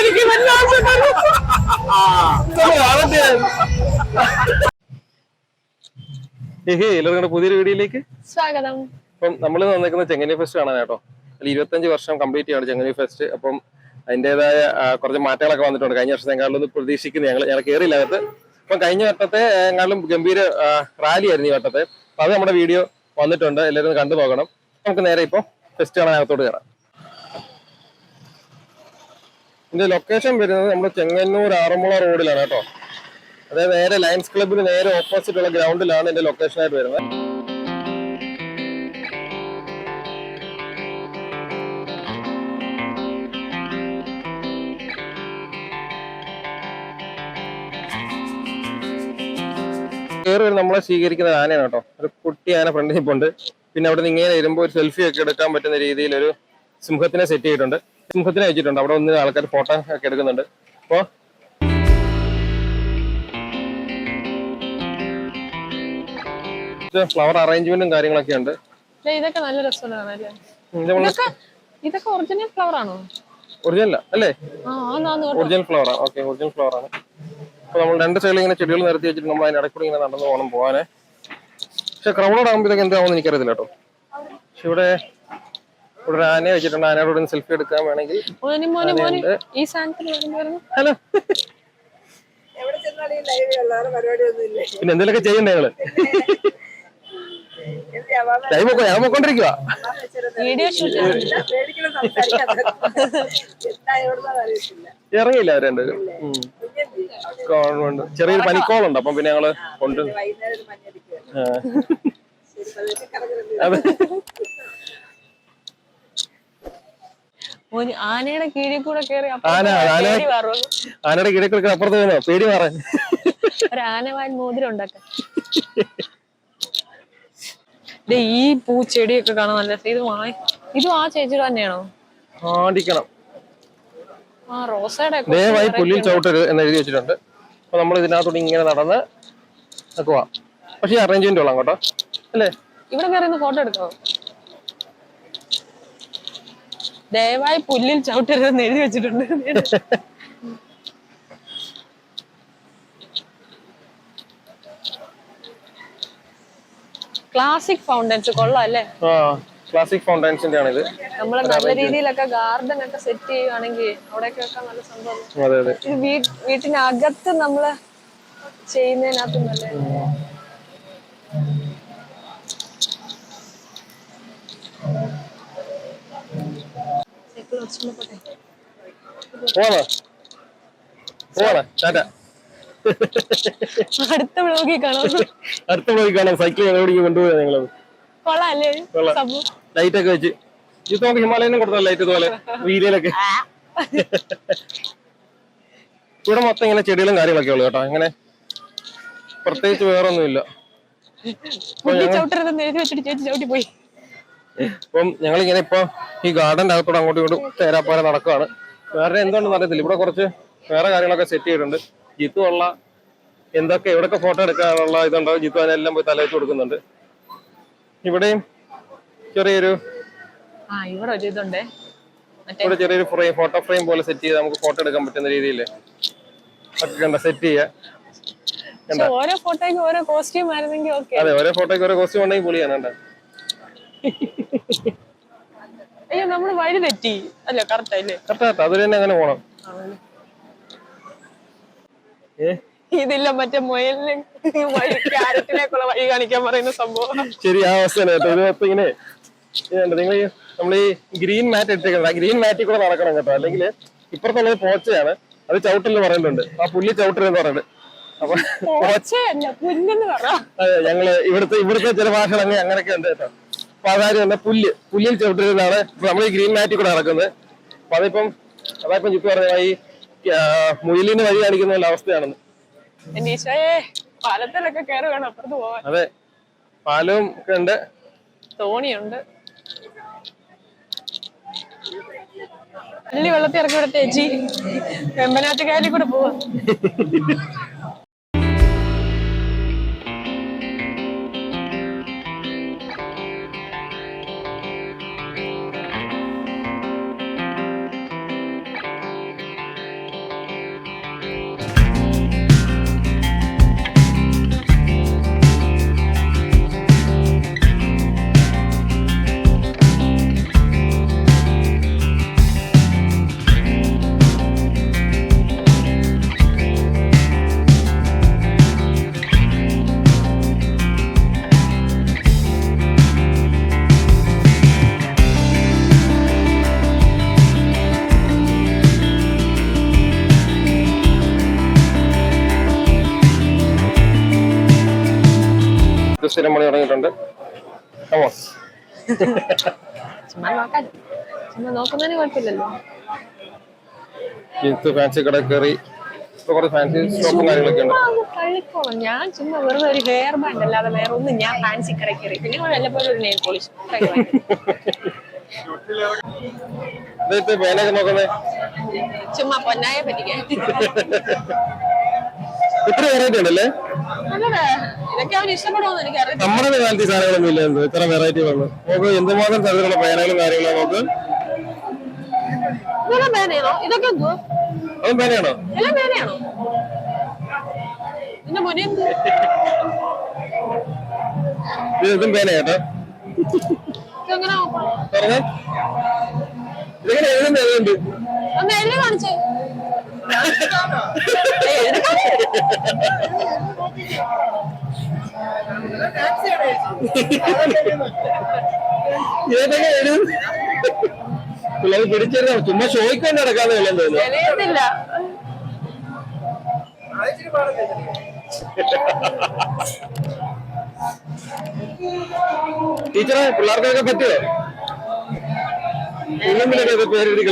എനിക്ക് വല്ല? ഏഹേ എല്ലാവർക്കും പുതിയൊരു വീഡിയോയിലേക്ക്. സ്വാഗതം. അപ്പം നമ്മൾ വന്നേക്കുന്ന ചെങ്ങന്നൂർ ഫെസ്റ്റ് കാണാൻ കേട്ടോ. അതിൽ ഇരുപത്തഞ്ച് വർഷം കംപ്ലീറ്റ് ചെയ്യാണ് ചെങ്ങന്നൂർ ഫെസ്റ്റ് അപ്പം അതിന്റെതായ കുറച്ച് മാറ്റങ്ങളൊക്കെ വന്നിട്ടുണ്ട്. കഴിഞ്ഞ വർഷത്തെക്കാളും ഒന്ന് പ്രതീക്ഷിക്കുന്നു. ഞങ്ങൾ ഞങ്ങൾ കയറിയില്ല അകത്ത്. അപ്പം കഴിഞ്ഞ വട്ടത്തെ എങ്ങാളും ഗംഭീര റാലി ആയിരുന്നു ഈ വട്ടത്തെ. അപ്പം അത് നമ്മുടെ വീഡിയോ വന്നിട്ടുണ്ട്. എല്ലാവരും കണ്ടു നോക്കണം. നമുക്ക് നേരെ ഇപ്പോൾ ഫെസ്റ്റ് കാണാൻ അകത്തോട്ട് കയറാം. ഇതിന്റെ ലൊക്കേഷൻ വരുന്നത് നമ്മുടെ ചെങ്ങന്നൂർ ആറന്മുള റോഡിലാണ് കേട്ടോ. അതായത് നേരെ ലയൻസ് ക്ലബിന് നേരെ ഓപ്പോസിറ്റ് ഉള്ള ഗ്രൗണ്ടിലാണ് ഇതിന്റെ ലൊക്കേഷൻ ആയിട്ട് വരുന്നത്. നമ്മളെ സ്വീകരിക്കുന്ന ആനയാണ് കേട്ടോ. ഒരു കുട്ടി ആന ഫ്രണ്ടിൽ നിൽപ്പുണ്ട് പിന്നെ അവിടെ നിന്ന് ഇങ്ങനെ വരുമ്പോൾ ഒരു സെൽഫി ഒക്കെ എടുക്കാൻ പറ്റുന്ന രീതിയിൽ ഒരു സിംഹത്തിനെ സെറ്റ് ചെയ്തിട്ടുണ്ട്. സിംഹത്തിനെ അയച്ചിട്ടുണ്ട് അവിടെ വന്ന് ആൾക്കാർ ഫോട്ടോ ഒക്കെ എടുക്കുന്നുണ്ട്. അപ്പോൾ ഫ്ലവർ അറേഞ്ച്മെന്റും കാര്യങ്ങളൊക്കെ ഉണ്ട്. ഇതൊക്കെ നല്ല രസമാണ് ഇതൊക്കെ ഒറിജിനൽ ഫ്ലവർ ആണോ? ഒറിജിനൽ അല്ലേ ഒറിജിനൽ ഫ്ലവർ ആണ് ഓക്കെ ഒറിജിനൽ ഫ്ലവർ ആണ്. അപ്പൊ നമ്മൾ രണ്ട് സൈഡിൽ ഇങ്ങനെ ചെടികൾ നിരത്തി വെച്ചിട്ട് നമ്മൾ അതിന്റെ ഇടയ്ക്കൂടെ ഇങ്ങനെ നടന്നു പോകണം പോകാനെ പക്ഷെ ക്രൗഡഡ് ആകുമ്പോൾ ഇതൊക്കെ എന്താണെന്ന് എനിക്കറിയത്തില്ല കേട്ടോ. പക്ഷെ ഇവിടെ ഇവിടെ ഒരു ആനയെ വെച്ചിട്ടുണ്ട്. ആനയോട് സെൽഫി എടുക്കാൻ വേണമെങ്കിൽ മോനെ മോനെ മോനെ. ഈ ഹലോ. എവിടെ ചെന്നാലും ഈ ലൈവ് അല്ലാതെ പരിപാടിയൊന്നും ഇല്ലേ പിന്നെ എന്തെങ്കിലുമൊക്കെ ചെയ്യണ്ടേ ഞങ്ങൾ ടൈം ഒക്കെ ഞാൻ പോയിക്കൊണ്ടിരിക്കുക ഇറങ്ങിയില്ല അവർ രണ്ടുപേരും. ചെറിയൊരു പനിക്കോളുണ്ട്. അപ്പം പിന്നെ ഞങ്ങൾ കൊണ്ട് അതെ. ആനയുടെ കീഴിൽ കൂടെ കേറി ആന, ആന. ആനയുടെ കിടക്കിടക്ക് അപ്പുറത്ത് വീണോ പേടി മാറാൻ ഒരു ആനവാൻ മോതിരം ഉണ്ടാക്കാൻ ഈ പൂച്ചെടിയൊക്കെ കാണാൻ നല്ല. ഇത് വാങ്ങി ഇതും ആ ചേച്ചിയുടെ തന്നെയാണോ? ആടിക്കണം. ആ റോസയുടെ ദയവായി പുല്ലിൽ ചവിട്ടരുത് എന്ന് എഴുതി വെച്ചിട്ടുണ്ട്. അപ്പൊ നമ്മൾ ഇതിനകത്തോടെ ഇങ്ങനെ നടന്ന് നിൽക്കുക പക്ഷേ അറേഞ്ച്മെന്റ് കൊള്ളാം കേട്ടോ. അല്ലേ? ഇവിടെ കയറി ഫോട്ടോ എടുക്കാവോ ദയവായി പുല്ലിൽ ചവിട്ടരുതെന്ന് എഴുതി വെച്ചിട്ടുണ്ട്. ക്ലാസിക് ഫൗണ്ടൻസ് കൊള്ളാം അല്ലേ ക്ലാസിക് ഫൗണ്ടൻസിന്റെ ആണ് ഇത് നമ്മൾ നല്ല രീതിയിലൊക്കെ ഗാർഡൻ ഒക്കെ സെറ്റ് ചെയ്യുവാണെങ്കിൽ അവിടെയൊക്കെ നല്ല സംഭവം വീട്ടിനകത്ത് നമ്മൾ ചെയ്യുന്നതിനകത്ത് നല്ല പോവാണോ പോവാണോ ടാറ്റ. അടുത്ത ബ്ലോഗിൽ കാണാം. അടുത്ത ബ്ലോഗിൽ കാണാം. സൈക്കിൾ എവിടേക്ക് കൊണ്ടുപോയാ നിങ്ങളത്. ലൈറ്റ് ഒക്കെ വെച്ച്. ഇത് നമുക്ക് ഹിമാലയനും കൊടുത്ത ലൈറ്റ് ഇതുപോലെ. വീലയിലൊക്കെ ഇവിടെ മൊത്തം ഇങ്ങനെ ചെടികളും കാര്യങ്ങളൊക്കെ ഉള്ളു കേട്ടോ. അങ്ങനെ പ്രത്യേകിച്ച് വേറൊന്നുമില്ല. പോയി അപ്പം ഞങ്ങൾ ഇങ്ങനെ ഇപ്പൊ ഈ ഗാർഡന്റെ അകത്തോടെ അങ്ങോട്ടും ഇങ്ങോട്ടും തേരാപ്പാര നടക്കുകയാണ് വേറെ എന്തുകൊണ്ടെന്ന് അറിയത്തില്ല. ഇവിടെ കുറച്ച് വേറെ കാര്യങ്ങളൊക്കെ സെറ്റ് ചെയ്തിട്ടുണ്ട്. ജിത്തു ഉള്ള എന്തൊക്കെ എവിടെയൊക്കെ ഫോട്ടോ എടുക്കാനുള്ള ഇതുണ്ടോ? ജിത്തു അതിനെല്ലാം പോയി തലവെച്ച് കൊടുക്കുന്നുണ്ട്. ഇവിടെയും ചെറിയൊരു ഇവിടെ ഒരു ഇതുണ്ടേ. ഇവിടെ ചെറിയൊരു ഫ്രെയിം ഫോട്ടോ ഫ്രെയിം പോലെ സെറ്റ് ചെയ്ത് നമുക്ക് ഫോട്ടോ എടുക്കാൻ പറ്റുന്ന രീതിയിൽ ഒക്കെ കണ്ട? സെറ്റ് ചെയ്യാം. ഓരോ ഫോട്ടോയ്ക്ക് ഓരോ കോസ്റ്റ്യൂം ആയിരുന്നെങ്കിൽ ഓക്കെ അതെ ഓരോ ഫോട്ടോയ്ക്ക് ഓരോ കോസ്റ്റ്യൂം ഉണ്ടെങ്കിൽ പൊളിയാണ് കേട്ടോ അയ്യോ നമ്മൾ വഴി തെറ്റി. അല്ല കറക്റ്റ് അല്ലേ? കറക്റ്റ് അതൊരു തന്നെ അങ്ങനെ പോണം. ഇതില്ല മറ്റേ മുയലിന് വഴി ക്യാരറ്റിനേക്കുള്ള വഴി കാണിക്കാൻ പറയുന്ന സംഭവം. ശരി ആ അവസ്ഥയാണ് കേട്ടോ. മൊത്തം ഇങ്ങനെ നിങ്ങൾ നമ്മൾ ഈ ഗ്രീൻ മാറ്റ് ഇട്ടേക്കുന്നത് ആ ഗ്രീൻ മാറ്റിൽ കൂടെ നടക്കണം കേട്ടോ. അല്ലെങ്കിൽ ഇപ്പുറത്തുള്ളത് പോച്ചയാണ്. അത് ചവിട്ടിൽ പറയുന്നുണ്ട്. ആ പുല്ലി ചവിട്ടലെന്ന് പറയുന്നുണ്ട്. അപ്പൊ ഞങ്ങൾ ഇവിടുത്തെ ഇവിടുത്തെ ചില ഭാഷകൾ അങ്ങനെ അങ്ങനെയൊക്കെ ഉണ്ട് കേട്ടോ. അപ്പൊ വന്ന പുല്ല് പുല്ലിൽ ചവിട്ടരുന്നതാണ് ഇപ്പൊ നമ്മൾ ഈ ഗ്രീൻ മാറ്റിൽ കൂടെ നടക്കുന്നത്. അപ്പൊ അതിപ്പം അതായപ്പം ചുറ്റു പറഞ്ഞ ഈ മുയിലിന് വഴി കാണിക്കുന്ന അവസ്ഥയാണെന്ന്. പാലത്തിലൊക്കെ കയറി വേണം അപ്പുറത്ത് പോവാൻ. അതെ. പാലവും ഒക്കെ ഉണ്ട്. തോണിയുണ്ട്. വെള്ളത്തിൽ ഇറക്കി വിടത്തെ ചേച്ചി. വെമ്പനാട്ടുകാരിൽ കൂടെ പോവാ. സ്ഥിരം പണി തുടങ്ങിയിട്ടുണ്ട്. കമോ ചുമ്മാ നോക്കാൻ. ചുമ്മാ നോക്കുന്നതിന് കുഴപ്പമില്ലല്ലോ. ജിത്ത് ഫാൻസി കട കയറി കുറച്ച് ഫാൻസി ഷോപ്പും കാര്യങ്ങളൊക്കെ ഉണ്ട്. ഞാൻ ചുമ്മാ വെറുതെ ഒരു ഹെയർ ബാൻഡ് അല്ലാതെ വേറെ ഒന്നും ഞാൻ ഫാൻസി കട കയറി. പിന്നെ വല്ലപ്പോഴും ഒരു നെയിൽ പോളിഷ് ചുമ്മാ പൊന്നായ പറ്റിക്കാൻ. ഇത്ര വെറൈറ്റി ഉണ്ടല്ലേ? നല്ലതാ. ഇതൊക്കെ അവന് ഇഷ്ടപ്പെടുമെന്ന് നമ്മുടെ കാലത്ത് ഈ സാധനങ്ങളൊന്നും ഇല്ല എന്ത്? ഇത്ര വെറൈറ്റി വന്നു നമുക്ക് എന്തുമാത്രം തരത്തിലുള്ള പേനകളും കാര്യങ്ങളും നോക്ക് ഇതെല്ലാം പേനയാണോ? ഇതൊക്കെ എന്തുവാ? അതും പേനയാണോ? എല്ലാം പേനയാണോ? നിന്റെ മുന്നേ എന്ത്? ഇത് ഇതും പേന കേട്ടോ. ഇതെങ്ങനെ നോക്കണം പറഞ്ഞേ. ഇതെങ്ങനെ എഴുതുന്ന എഴുതുന്നുണ്ട് ഒന്ന് എഴുതി കാണിച്ചേ. ഏയ്, എഴുതി കാണിച്ചേ. പിള്ളേർ പിടിച്ചെഴുതാം ചുമ്മാ ഷോയ്ക്കൊണ്ട് നടക്കാതെ വെള്ളം ടീച്ചറെ പിള്ളേർക്കൊക്കെ പറ്റുമോ ഇല്ലെങ്കിലൊക്കെ പേരെഴുതി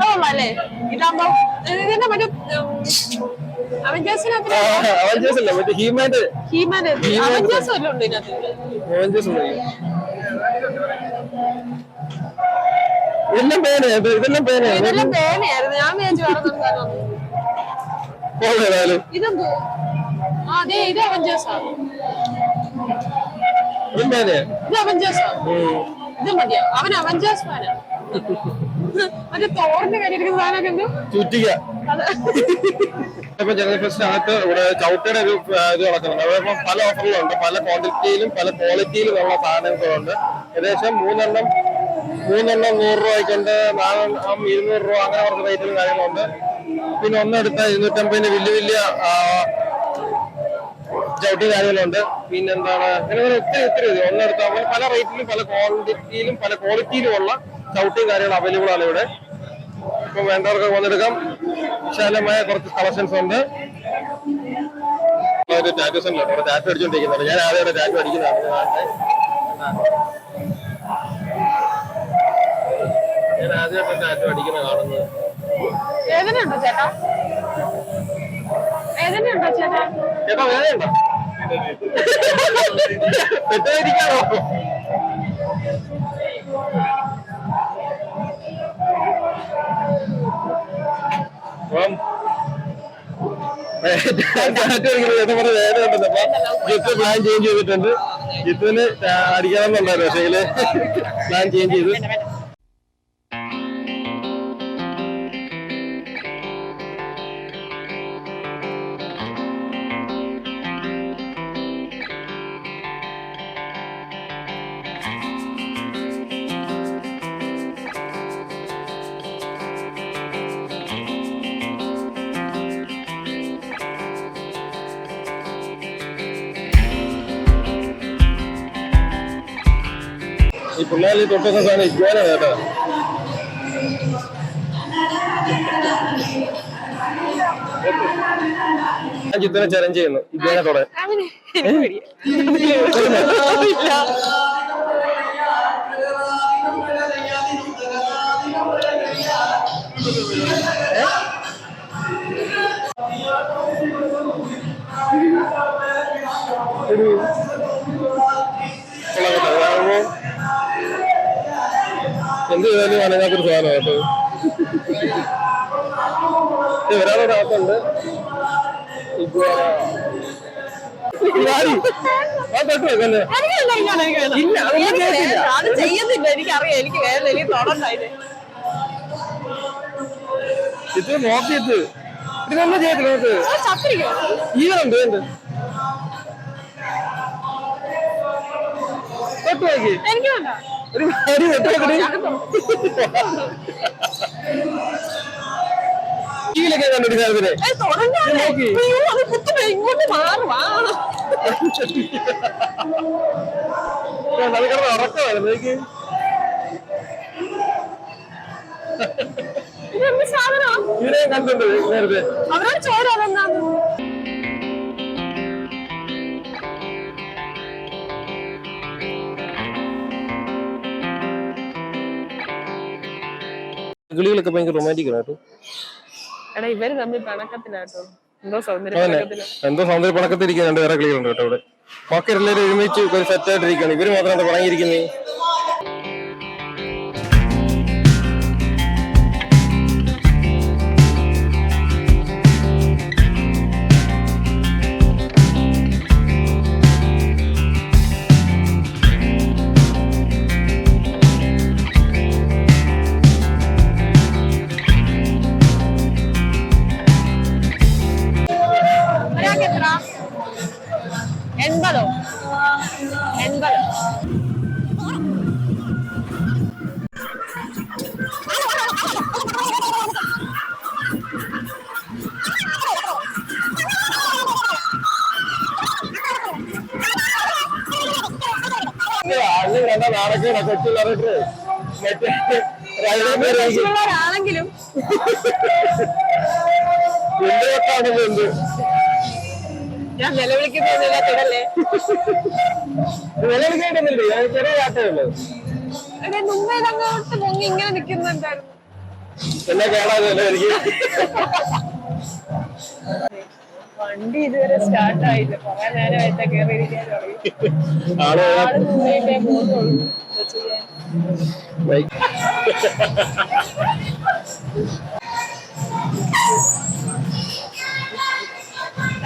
കൊള്ളാല്ലേ ഇതാകുമ്പോ മറ്റേ അവഞ്ചേഴ്സ് അല്ല മറ്റേ ഹീമാന്റെ ഹീമാൻ. അവഞ്ചേഴ്സ് വല്ലതും ഉണ്ട് ഇതിനകത്ത്? അവഞ്ചേഴ്സ് ഇതെല്ലാം പേനയാ ഇത് ഇതെല്ലാം പേനയാ. ഇതെല്ലാം പേനയായിരുന്നു. ഞാൻ വിചാരിച്ചു വേറെ സംസാരം ഇതെന്തോ? അതെ ഇത് അവഞ്ചേഴ്സാ ഇതും പേനയാ. ഇത് ആണ് ഇത് മതിയോ? അവൻ അവഞ്ചേഴ്സ് ഫാനാ മറ്റേ തോറിന്റെ കയ്യിലിരിക്കുന്ന സാധനമൊക്കെ എന്തോ ചുറ്റിക. ഇപ്പൊ ജനറൽ ഫെസ്റ്റ് അകത്ത് ഇവിടെ ചവിട്ടയുടെ ഒരു ഇത് നടക്കുന്നുണ്ട്. അതിപ്പോ പല ഓഫറിലുണ്ട് പല ക്വാണ്ടിറ്റിയിലും പല ക്വാളിറ്റിയിലും ഉള്ള സാധനങ്ങളുണ്ട്. ഏകദേശം മൂന്നെണ്ണം മൂന്നെണ്ണം നൂറ് രൂപയ്ക്കുണ്ട്. നാലെണ്ണം ഇരുന്നൂറ് രൂപ അങ്ങനെ കുറച്ച് റേറ്റിലും കാര്യങ്ങളുണ്ട്. പിന്നെ ഒന്നെടുത്ത ഇരുന്നൂറ്റമ്പതിന് വലിയ വലിയ ചവിട്ടി കാര്യങ്ങളുണ്ട്. പിന്നെ എന്താണ് അങ്ങനെ ഒത്തിരി ഒത്തിരി ഒന്നെടുത്താൽ ഒന്നെടുത്ത പല റേറ്റിലും പല ക്വാണ്ടിറ്റിയിലും പല ക്വാളിറ്റിയിലും ഉള്ള ചവിട്ടിയും കാര്യങ്ങളും അവൈലബിൾ ആണ് ഇവിടെ. ഇപ്പൊ വേണ്ടവർക്ക് വന്നെടുക്കാം. വിശാലമായ കുറച്ച് കളക്ഷൻസ് ഉണ്ട്. ഒരു ടാറ്റു സെന്റർ അവിടെ ടാറ്റു അടിച്ചോണ്ടിരിക്കുന്നുണ്ട്. ഞാൻ ആദ്യമായിട്ട് ടാറ്റു അടിക്കുന്നതാണ്. ഞാൻ ആദ്യമായിട്ട് ടാറ്റു അടിക്കുന്ന കാണുന്നത്. വേദനയുണ്ടോ ചേട്ടാ? വേദനയുണ്ടോ ചേട്ടാ? ചേട്ടാ വേദനയുണ്ടോ തെറ്റായിരിക്കാണോ അപ്പം ജിത്ത് പ്ലാൻ ചേഞ്ച് ചെയ്തിട്ടുണ്ട്. ജിത്തിന് അടിക്കണമെന്നുണ്ടായിരുന്നു പക്ഷേ പ്ലാൻ ചേഞ്ച് ചെയ്തു. ഈ പിള്ളേരിൽ തൊട്ടുന്ന സാധനം ഇജ്വാന കേട്ടോ. ഞാൻ ചിത്രനെ ചലഞ്ച് ചെയ്യുന്നു ഇജ്വാനെ തൊടാൻ. അവന് എനിക്ക് എന്ത് ചെയ്താലും അനങ്ങാത്തൊരു സാധനം കേട്ടോ ഇത് ഒരാളുടെ അകത്തുണ്ട് ഇഗ്വാന. ഇഗ്വാനി. ആ തൊട്ട് വെക്കല്ലേ എനിക്ക് വേണ്ട, എനിക്ക് വേണ്ട, ഇല്ല, എനിക്ക് ചെയ്യത്തില്ല. വേണ്ട. അത് ചെയ്യുന്നില്ല എനിക്കറിയാം എനിക്ക് വേദന എനിക്ക് തൊടണ്ട ഇത് ഇത് നോക്കിയിട്ട് ഇതൊന്നും ചെയ്യത്തില്ല നമുക്ക് ഈവനുണ്ട് എന്ത് തൊട്ട് നോക്കി എനിക്ക് വേണ്ട ഒരു ടിവിയിലൊക്കെ കുത്തുമ്പോ ഇങ്ങോട്ട് മാറുവാ അത് കിടന്ന് ഉറക്കമായിരുന്നു. എനിക്ക് ഇതെന്ത് സാധനമാ ഇതിനെ കണ്ടിട്ടുണ്ട് നേരത്തെ. അവരോട് ചോര അതെന്താന്ന് കിളികളൊക്കെ ഭയങ്കര റൊമാന്റിക് ആണ്? കേട്ടോ എടാ ഇവർ തമ്മിൽ പണക്കത്തിലാട്ടോ എന്തോ സൗന്ദര്യ അതന്നെ പണക്കത്തില എന്തോ സൗന്ദര്യ പണക്കത്തിരിക്കുന്ന രണ്ട് വേറെ കിളികളുണ്ട് കേട്ടോ ഇവിടെ. ബാക്കി എല്ലാവരും ഒരുമിച്ച് ഒരു സെറ്റ് ആയിട്ടിരിക്കുകയാണ്. ഇവർ മാത്രം എന്താ പണങ്ങിയിരിക്കുന്നേ? ഉള്ളവരാണെങ്കിലും എന്ത് വട്ടാണെങ്കിലും എന്ത് ഞാൻ നിലവിളിക്കുന്നതില്ല തുടല്ലേ നിലവിളിക്കേണ്ടതില്ല ഞാൻ ചെറിയ യാത്രയേ ഉള്ളൂ. എടേ മുമ്പേ അങ്ങോട്ട് പൊങ്ങി ഇങ്ങനെ നിൽക്കുന്നുണ്ടായിരുന്നു എന്നെ കാണാതല്ലോ എനിക്ക്? വണ്ടി ഇതുവരെ സ്റ്റാർട്ട് ആയില്ല. കുറെ നേരമായിട്ട് കയറിയിരിക്കാൻ തുടങ്ങി. ആൾ മുന്നേറ്റേ പോകുന്നുള്ളൂ ചെയ്യാൻ? ബൈക്ക്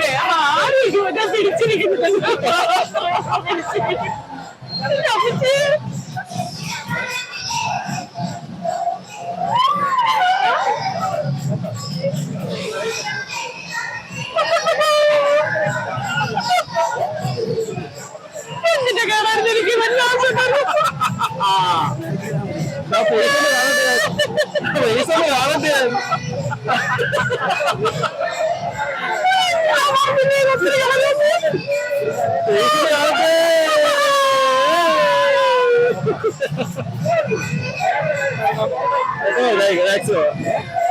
വേറെ Oh, That's it.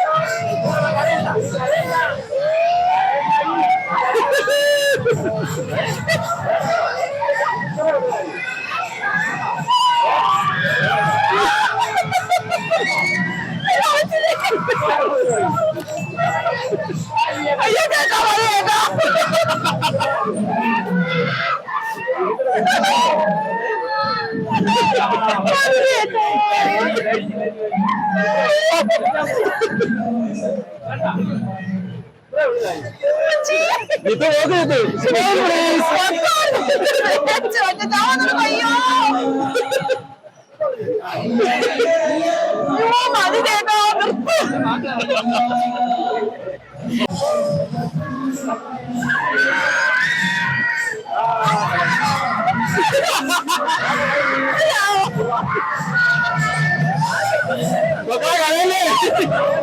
ഇത് നോക്ക് ഇത് അയ്യോ മതി കേട്ടോ മക്കളെ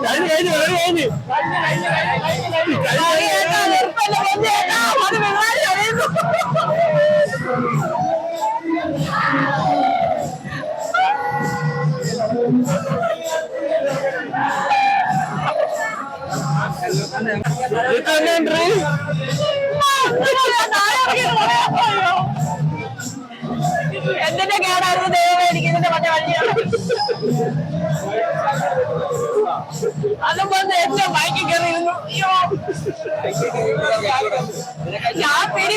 എന്തിന്റെ കേടായിരുന്നു ദൈവം എനിക്കിതിന്റെ മറ്റേ വണ്ടിയാണ് അതും വന്ന് എന്റെ ബൈക്കിൽ കയറിയിരുന്നു അയ്യോ. ഞാൻ പിടി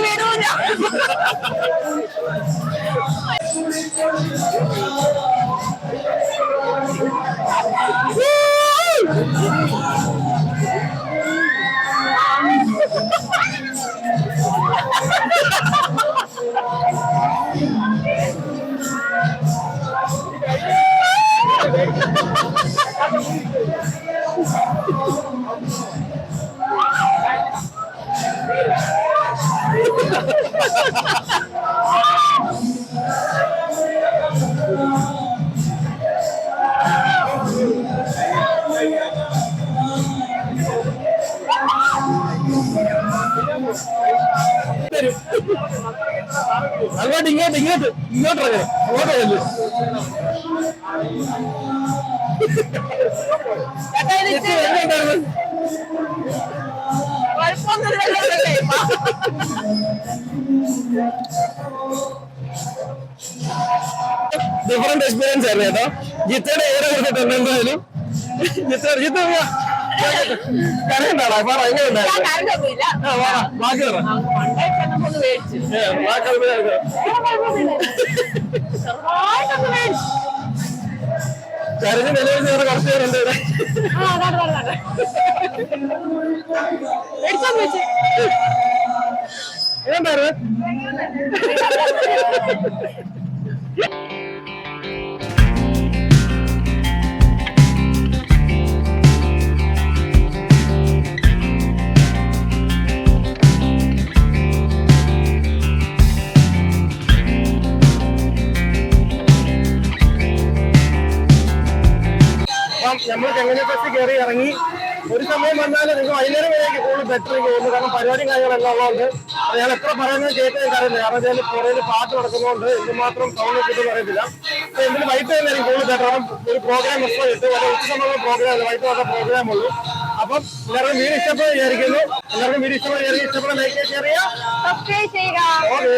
അങ്ങോട്ട് ഇങ്ങോട്ട് ഇങ്ങോട്ട് ഇങ്ങോട്ട് അങ്ങോട്ട്. ഡിഫറെന്റ് എക്സ്പീരിയൻസ് ആയിരുന്നു കേട്ടോ. ജിത്തയുടെ ഏറെ കൊടുത്തിട്ടുണ്ട് എന്തായാലും. ജിത്ത ജിത്ത കരയുണ്ടാടാ പറ എങ്ങനെയുണ്ടായിരുന്നു? ബാക്കി പറ. മേടിച്ചു. കരഞ്ഞ് നിലവിൽ വേറെ കുറച്ച് പേരുണ്ട് ഇവിടെ. ആ, നമ്മൾ എങ്ങനെ ബസ് കയറി ഇറങ്ങി? ഒരു സമയം വന്നാൽ നിങ്ങൾക്ക് വൈകുന്നേരം വരെയൊക്കെ കൂടുതൽ ബെറ്റർ പോകുന്നു. തോന്നുന്നു കാരണം പരിപാടിയും കാര്യങ്ങളെല്ലാം ഉള്ളതുകൊണ്ട് ഞാൻ എത്ര പറയുന്നത് കേൾക്കാൻ കാര്യമില്ല കാരണം വെച്ചാൽ പുറയിൽ പാട്ട് നടക്കുന്നതുകൊണ്ട് എന്തുമാത്രം സൗണ്ട് കിട്ടുമെന്ന് അറിയത്തില്ല. അപ്പൊ എന്തിനും വൈകിട്ട് തന്നെ കൂടുതൽ ബെറ്റർ കാരണം ഒരു പ്രോഗ്രാം മിസ് ഇട്ട് വളരെ ഉച്ച സമയമുള്ള പ്രോഗ്രാം അല്ല. വൈകിട്ട് വന്ന പ്രോഗ്രാം ഉള്ളൂ. അപ്പം എല്ലാവർക്കും വീട് ഇഷ്ടപ്പെടുന്ന വിചാരിക്കുന്നു. എല്ലാവർക്കും വീട് ഇഷ്ടപ്പെടുന്ന ഇഷ്ടപ്പെട്ട ഇഷ്ടപ്പെടുന്ന ലൈക്ക് ചെയ്യുക. ഓക്കെ